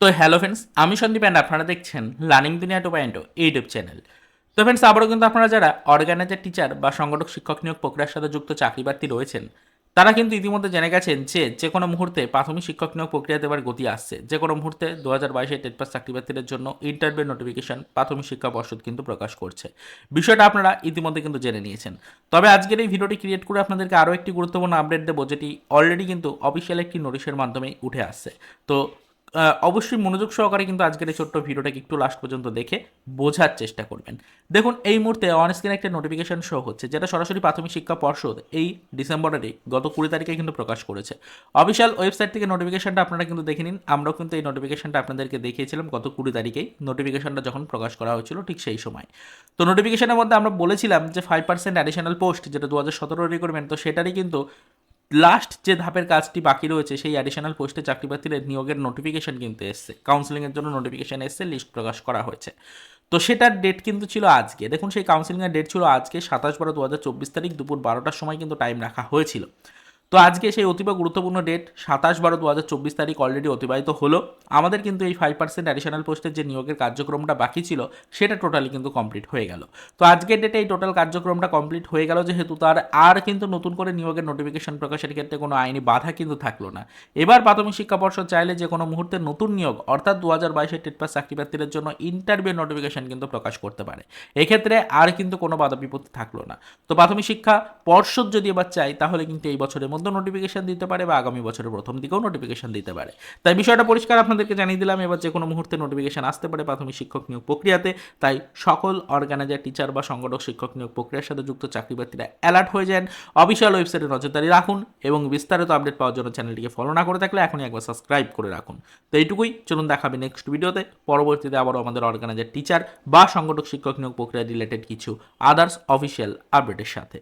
তো hello friends আমি Sandeep and আপনারা দেখছেন learning Duniya two point YouTube channel তো ফ্রেন্ডস আবারও কিন্তু আপনারা যারা অর্গানাইজার টিচার বা সংগঠক, শিক্ষক নিয়োগ প্রক্রিয়ার সাথে যুক্ত চাকরি প্রার্থী রয়েছেন, তারা কিন্তু ইতিমধ্যে জেনে গেছেন যে যে কোনো মুহূর্তে প্রাথমিক শিক্ষক নিয়োগ প্রক্রিয়া দেওয়ার গতি আসছে। যে কোনো মুহূর্তে দু হাজার বাইশে টেট পাস চাকরি প্রার্থীদের জন্য ইন্টারভিউ নোটিফিকেশন প্রাথমিক শিক্ষা পর্ষদ কিন্তু প্রকাশ করছে। বিষয়টা আপনারা ইতিমধ্যে কিন্তু জেনে নিয়েছেন। তবে আজকের এই ভিডিওটি ক্রিয়েট করে আপনাদেরকে আরও একটি গুরুত্বপূর্ণ আপডেট দেবো, যেটি অলরেডি কিন্তু অফিসিয়াল একটি নোটিশের মাধ্যমে উঠে আসছে। তো অবশ্যই মনোযোগ সহকারে কিন্তু আজকের এই ছোট্ট ভিডিওটাকে একটু লাস্ট পর্যন্ত দেখে বোঝার চেষ্টা করবেন। দেখুন, এই মুহূর্তে অন স্ক্রিনে একটা নোটিফিকেশন শো হচ্ছে, যেটা সরাসরি প্রাথমিক শিক্ষা পর্ষদ এই ডিসেম্বরেরই গত কুড়ি তারিখে কিন্তু প্রকাশ করেছে। অফিসিয়াল ওয়েবসাইট থেকে নোটিফিকেশনটা আপনারা কিন্তু দেখে নিন। আমরাও কিন্তু এই নোটিফিকেশনটা আপনাদেরকে দেখিয়েছিলাম গত কুড়ি তারিখেই নোটিফিকেশনটা যখন প্রকাশ করা হয়েছিল ঠিক সেই সময়। তো নোটিফিকেশনের মধ্যে আমরা বলেছিলাম যে ফাইভ পার্সেন্ট অ্যাডিশনাল পোস্ট যেটা দু হাজার সতেরো রিক্রুটমেন্ট তো সেটারই কিন্তু লাস্ট যে ধাপের কাজটি বাকি রয়েছে, সেই অ্যাডিশনাল পোস্টে চাকরি প্রার্থীদের নিয়োগের নোটিফিকেশন কিন্তু এসছে। কাউন্সিলিংয়ের জন্য নোটিফিকেশন এসছে লিস্ট প্রকাশ করা হয়েছে। তো সেটার ডেট কিন্তু ছিল আজকে। দেখুন, সেই কাউন্সিলিংয়ের ডেট ছিল আজকে সাতাশ বারো দু হাজার চব্বিশ তারিখ দুপুর বারোটার সময় কিন্তু টাইম রাখা হয়েছিল। তো আজকে সেই অতীব গুরুত্বপূর্ণ ডেট সাতাশ বারো দু হাজার চব্বিশ তারিখ অলরেডি অতিবাহিত হলো। আমাদের কিন্তু এই ফাইভ পার্সেন্ট অ্যাডিশনাল পোস্টের যে নিয়োগের কার্যক্রমটা বাকি ছিল, সেটা টোটালি কিন্তু কমপ্লিট হয়ে গেল। তো আজকের ডেটে এই টোটাল কার্যক্রমটা কমপ্লিট হয়ে গেল, যেহেতু তার আর কিন্তু নতুন করে নিয়োগের নোটিফিকেশন প্রকাশের ক্ষেত্রে কোনো আইনি বাধা কিন্তু থাকল না। এবার প্রাথমিক শিক্ষা পর্ষদ চাইলে যে কোনো মুহূর্তে নতুন নিয়োগ, অর্থাৎ দু হাজার বাইশের টেট পাস চাকরি প্রার্থীদের জন্য ইন্টারভিউ নোটিফিকেশন কিন্তু প্রকাশ করতে পারে। এক্ষেত্রে আর কিন্তু কোনো বাধা বিপত্তি থাকল না। তো প্রাথমিক শিক্ষা পর্ষদ যদি এবার চাই তাহলে কিন্তু এই বছরের মধ্যে নোটিফিকেশান দিতে পারে বা আগামী বছরের প্রথম দিকেও নোটিফিকেশান দিতে পারে। তাই বিষয়টা পরিষ্কার আপনাদেরকে জানিয়ে দিলাম, এবার যে কোনো মুহূর্তে নোটিফিকেশন আসতে পারে প্রাথমিক শিক্ষক নিয়োগ প্রক্রিয়াতে। তাই সকল অর্গানাইজার টিচার বা সংগঠক, শিক্ষক নিয়োগ প্রক্রিয়ার সাথে যুক্ত চাকরি প্রার্থীরা অ্যালার্ট হয়ে যান। অফিসিয়াল ওয়েবসাইটে নজরদারি রাখুন এবং বিস্তারিত আপডেট পাওয়ার জন্য চ্যানেলটিকে ফলো না করে থাকলে এখনই একবার সাবস্ক্রাইব করে রাখুন। তো এইটুকুই, চলুন দেখাবে নেক্সট ভিডিওতে পরবর্তীতে আবারও আমাদের অর্গানাইজার টিচার বা সংগঠক, শিক্ষক নিয়োগ প্রক্রিয়া রিলেটেড কিছু আদার্স অফিসিয়াল আপডেটের সাথে।